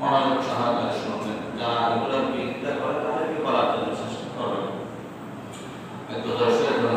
মনোযোগ সহকারে শুনবেন যারা এগুলোর বিরোধিতা করে তাদেরকে বলার জন্য চেষ্টা করবেন কিন্তু দর্শকের জন্য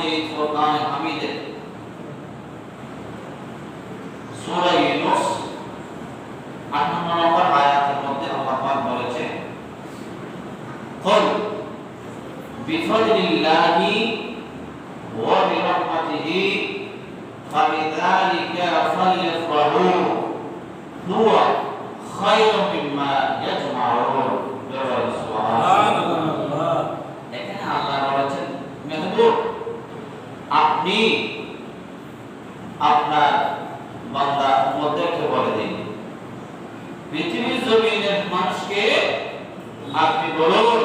মজিদ কোরআন হামিদে সূরা ইউনূস 58 নম্বর আয়াতের মধ্যে আল্লাহ পাক বলেছে কুল বিফাদলিল্লাহি ওয়া বিরাহমাতিহি فبذلك فليفرحوا هو خير Hello.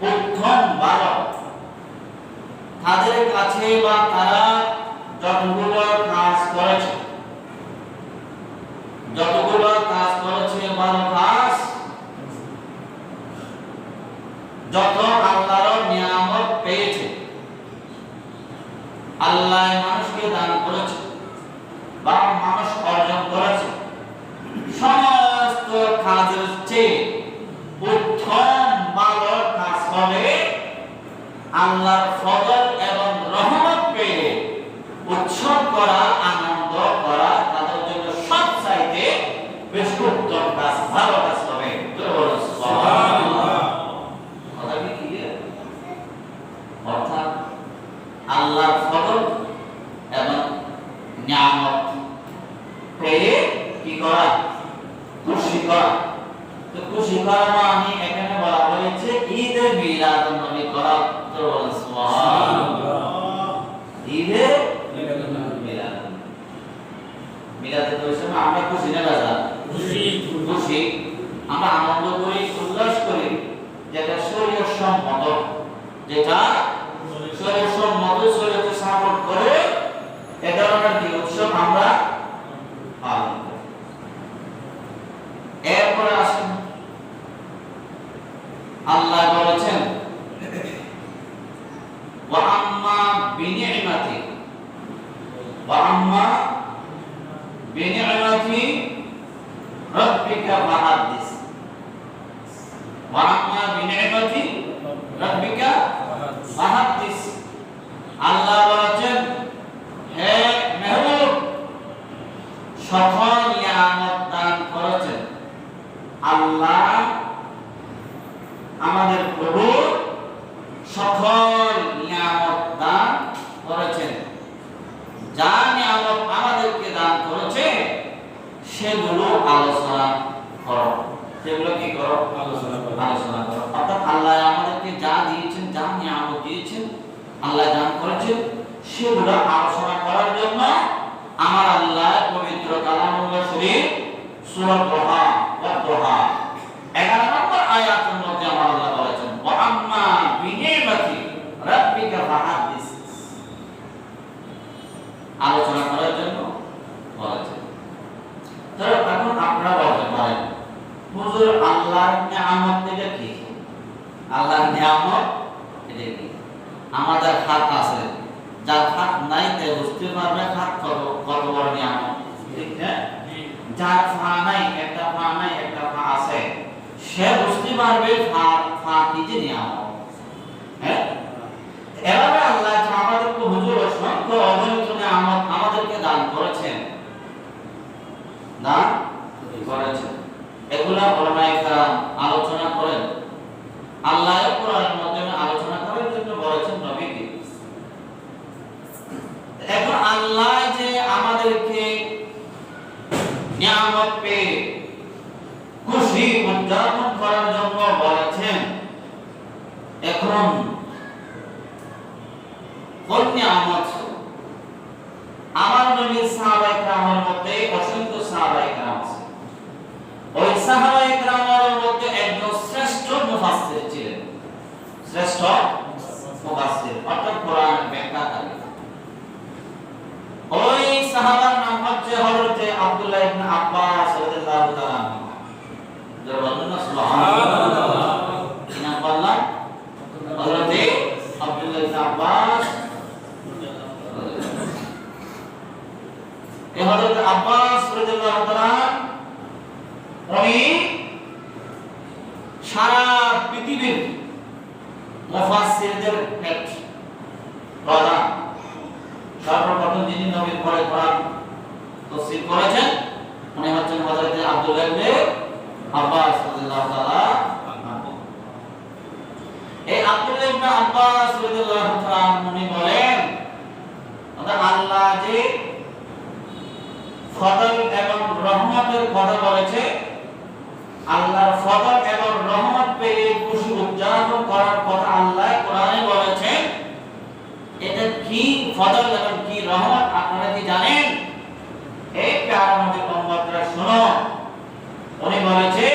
প্রথম বালক। তাদের কাছে বা তারা যতগুলো কাজ করেছে, যতগুলো কাজ করেছে বারো কাজ, যত আল্লাহর নিয়ামত পেয়েছে, আল্লাহ মানুষকে দান করেছে বা মানুষ অর্জন করেছে। সমস্ত কাজের চেয়ে উত্তম আল্লাহর ফজল এবং রহমত পেয়ে উৎসব করা, আনন্দ করা তাদের জন্য সব চাইতে বেশি উত্তম কাজ, ভালো কাজ হবে? অর্থাৎ আল্লাহর ফজল এবং নিয়ামত পেয়ে কি করা? খুশি করা। তো খুশি করা মানে এখানে বলা হয়েছে ঈদে মিলাদ নবী করা। মিলাদ মিলাদে তো সময় আমরা খুশি না রাজা খুশি আমরা আনন্দ করি উল্লাস করি যেটা শরীর সম্মত যেটা শরীর সম্মত শরীরকে সাপোর্ট করে এ ধরনের কি উৎসব আমরা পালন করি এরপরে আসুন আল্লাহ বলেছেন ওয়া আম্মা বিনি'মাতি ওয়া আম্মা বিনি'মাতি রাব্বিকা ফাহাদ্দিস ওয়া আম্মা বিনি'মাতি রাব্বিকা ফাহাদ্দিস আল্লাহ বলেছেন, হে মেহবুব, সকল নিয়ামত দান করেছেন। আল্লাহ আমাদের প্রভু সকল নিয়ামত দান করেছেন। যা নিয়ামত আমাদেরকে দান করেছে, সেগুলো আলোচনা করো। সেগুলো কি করো? আলোচনা করো। আলোচনা করো। অর্থাৎ আল্লাহ আমাদেরকে যা দিয়েছেন, যা নিয়ামত দিয়েছেন, আল্লাহ দান করেছেন, সেগুলো আলোচনা করার জন্য আমার আল্লাহ পবিত্র কালামুল্লাহ শরীফ, সূরা দোহা ওয়া দোহা 11 নম্বর মধ্যে আমার আল্লাহ বলেছেন রাব্বিকা ফাহাদিস। আলোচনা করার জন্য বলেছেন তো এখন আপনারা বলতে পারেন হুজুর আল্লাহর নিয়ামত এটা কি? আল্লাহর নিয়ামত এটা কি? আমাদের হাত আছে। যার হাত নাই, তাই বুঝতে পারবে হাত কত কত বড় নিয়ামত। যার পা নাই, একটা পা নাই, একটা পা আছে। সে বুঝতে পারবে পা পা যে নিয়ামত হ্যাঁ এভাবে আল্লাহ যে আমাদেরকে হুজুর অসংখ্য অগণিত নিয়ামত আমাদেরকে দান করেছেন দান করেছেন এগুলা আলোচনা করেন। আল্লাহ কোরআনের মাধ্যমে আলোচনা করার জন্য বলেছেন নবীকে। এখন আল্লাহ যে আমাদেরকে নিয়ামত পেয়ে খুশি, উদযাপন করার জন্য বলেছেন, এখন নিয়ামত? আমার নবীর সাহাবায়ে কেরামের মধ্যে অসংখ্য সাহাবায়ে কেরাম আছে। ওই সাহাবায়ে কেরামের মধ্যে একজন শ্রেষ্ঠ মুফাসসির ছিলেন শ্রেষ্ঠ মুফাসসির অর্থাৎ কোরআন ব্যাখ্যাকারী ওই সাহাবার নাম হচ্ছে হযরত আব্দুল্লাহ ইবনে আব্বাস রাদিয়াল্লাহু তাআলা আনহু যারা বলেন না সুবহানাল্লাহ কি নাম বললাম হযরত আব্দুল্লাহ ইবনে আব্বাস এই হযরত আব্বাস রাদিয়াল্লাহু তাআলা উনি সারা পৃথিবীর মুফাসসিরদের হেড প্রধান সর্বপ্রথম যিনি ফদল এবং কথা বলেছে আল্লাহর ফদল এবং রহমত পেয়ে করার কথা আল্লাহ কোরআনে বলেছেন এটা কি ফদল এবং কি রহমত আপনারা কি জানেন এই প্যারা নবী মোহাম্মদরা শুনো উনি বলেছে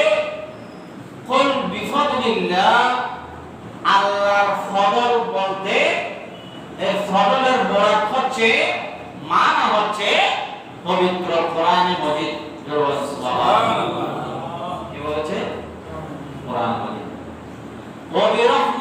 কুল বিফদলিল্লাহ আল্লাহর ফদল বলতে এই ফদলের বরাত হচ্ছে মানা হচ্ছে পবিত্র কোরআনে মজিদ সুবহানাল্লাহ কি বলেছে কোরআন মজিদ ওয়া বিরহমাতিহি বিরহমাতিহি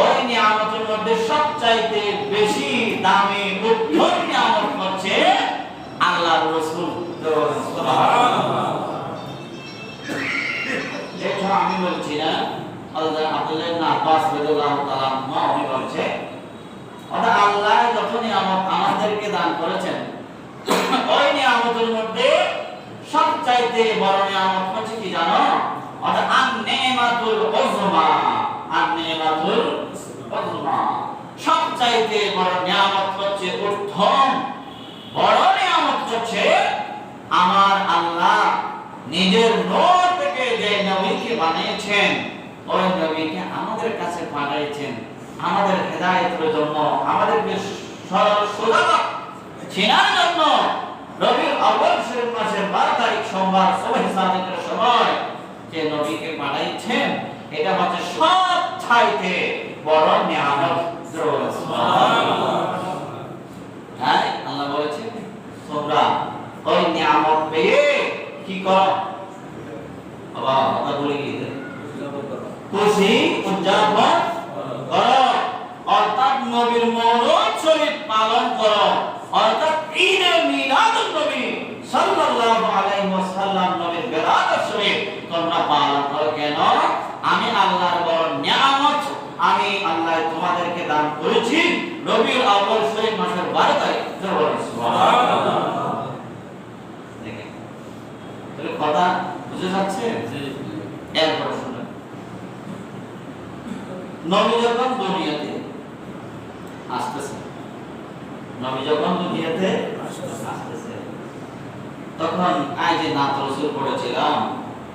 ওই নিয়ামতের মধ্যে সবচাইতে বেশি দামি উত্তম নিয়ামত হচ্ছে আল্লাহর রাসূল। এটা আমি বলছি না আল্লাহ আব্দুল্লাহ মধ্যে সবচাইতে বড় নিয়ামত হচ্ছে কি জানো? অর্থাৎ আন নেমাতুল উজমা। আন নেমাতুল উজমা। সবচাইতে বড় নিয়ামত হচ্ছে উত্তম বড় নিয়ামত হচ্ছে আমার আল্লাহ নিজের নূর থেকে যে নবীকে বানিয়েছেন, ওই নবীকে আমাদের কাছে পাঠিয়েছেন আমাদের হেদায়েতের জন্য, আমাদেরকে সরল সোজা চেনার জন্য রবির আউয়াল শরীফ মাসের 12 তারিখ সোমবার, সুবহ সাদিকের সময় যে নবীকে পাঠাইছেন, এটা হচ্ছে সব চাইতে বড় নিয়ামত হ্যাঁ আল্লাহ বলেছেন, তোমরা ওই নিয়ামত পেয়ে কি করো? বাবা কথা বলে গিয়ে খুশি উদযাপন অর্থাৎ নবীর মৌলুদ শরীফ পালন করো অর্থাৎ ঈদে মিলাদুন নবী সাল্লাল্লাহু আলাইহি ওয়াসাল্লাম নবীর বেলাদত শরীফ তোমরা পালন করো কেন আমি আল্লাহর বড় নিয়ামত আমি আল্লাহ তোমাদেরকে দান করেছি রবিউল আউয়াল শরীফ মাসের 12 তারিখ দেখেন। তাহলে কথা বুঝে যাচ্ছে? এরপরে শুনুন। নবী যখন দুনিয়াতে আসতেছে নবী যখন দুনিয়াতে আসতেছে। তখন আজ যে নাত রসুল পড়েছিলাম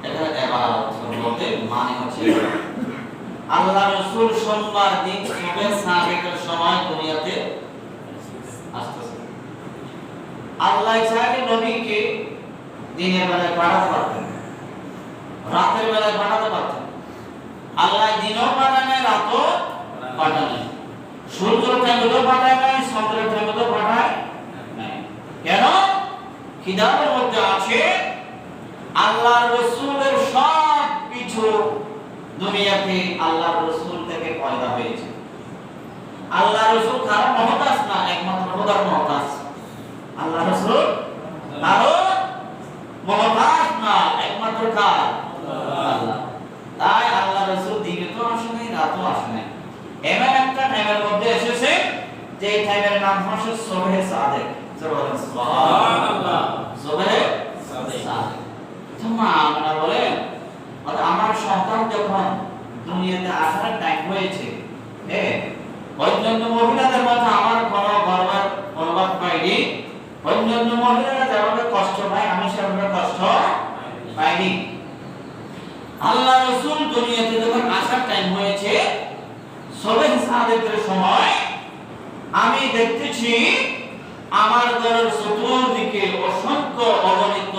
এটা এবার বলতে মানে হচ্ছে আল্লাহ রসুল সোমবার দিন সুবে সাদিকের সময় দুনিয়াতে আসতেছে আল্লাহ চাইলে নবীকে দিনের বেলায় পাঠাতে পারতেন, রাতের বেলায় পাঠাতে পারতেন। আল্লাহ দিনও পাঠানে রাতও পাঠানে সূর্য টাইমেও পাঠায় নাই, চন্দ্রের টাইমেও পাঠায় কেন? কিতাবের মধ্যে আছে আল্লাহ রসুলের সব কিছু দুনিয়াতে আল্লাহ রসুল থেকে পয়দা হয়েছে। আল্লাহ রসুল কারও মহতাজ না, একমাত্র খোদার মহতাজ। আল্লাহ রসুল কারও মহতাজ না একমাত্র কার আল্লাহ তাই আল্লাহ রসুল দিনে তো আসে রাতও আসে নাই। এমন একটা টাইমের মধ্যে এসেছে যে টাইমের নাম হচ্ছে সোহে সাদেক। সুবহানাল্লাহ। সোহে সাদেক। তোমরা আমরা বলেন অর্থাৎ আমার সন্তান যখন দুনিয়াতে আসার টাইম হয়েছে হ্যাঁ অন্যান্য মহিলাদের মতো আমার কোনো গর্বের অনুবাদ পাইনি। অন্যান্য মহিলারা যেভাবে কষ্ট পায় আমি সেভাবে কষ্ট পাইনি। আল্লাহ রসুল দুনিয়াতে যখন আসার টাইম হয়েছে, সবে সাদেকের সময়, আমি দেখতেছি আমার ঘরের চতুর্দিকে অসংখ্য অগণিত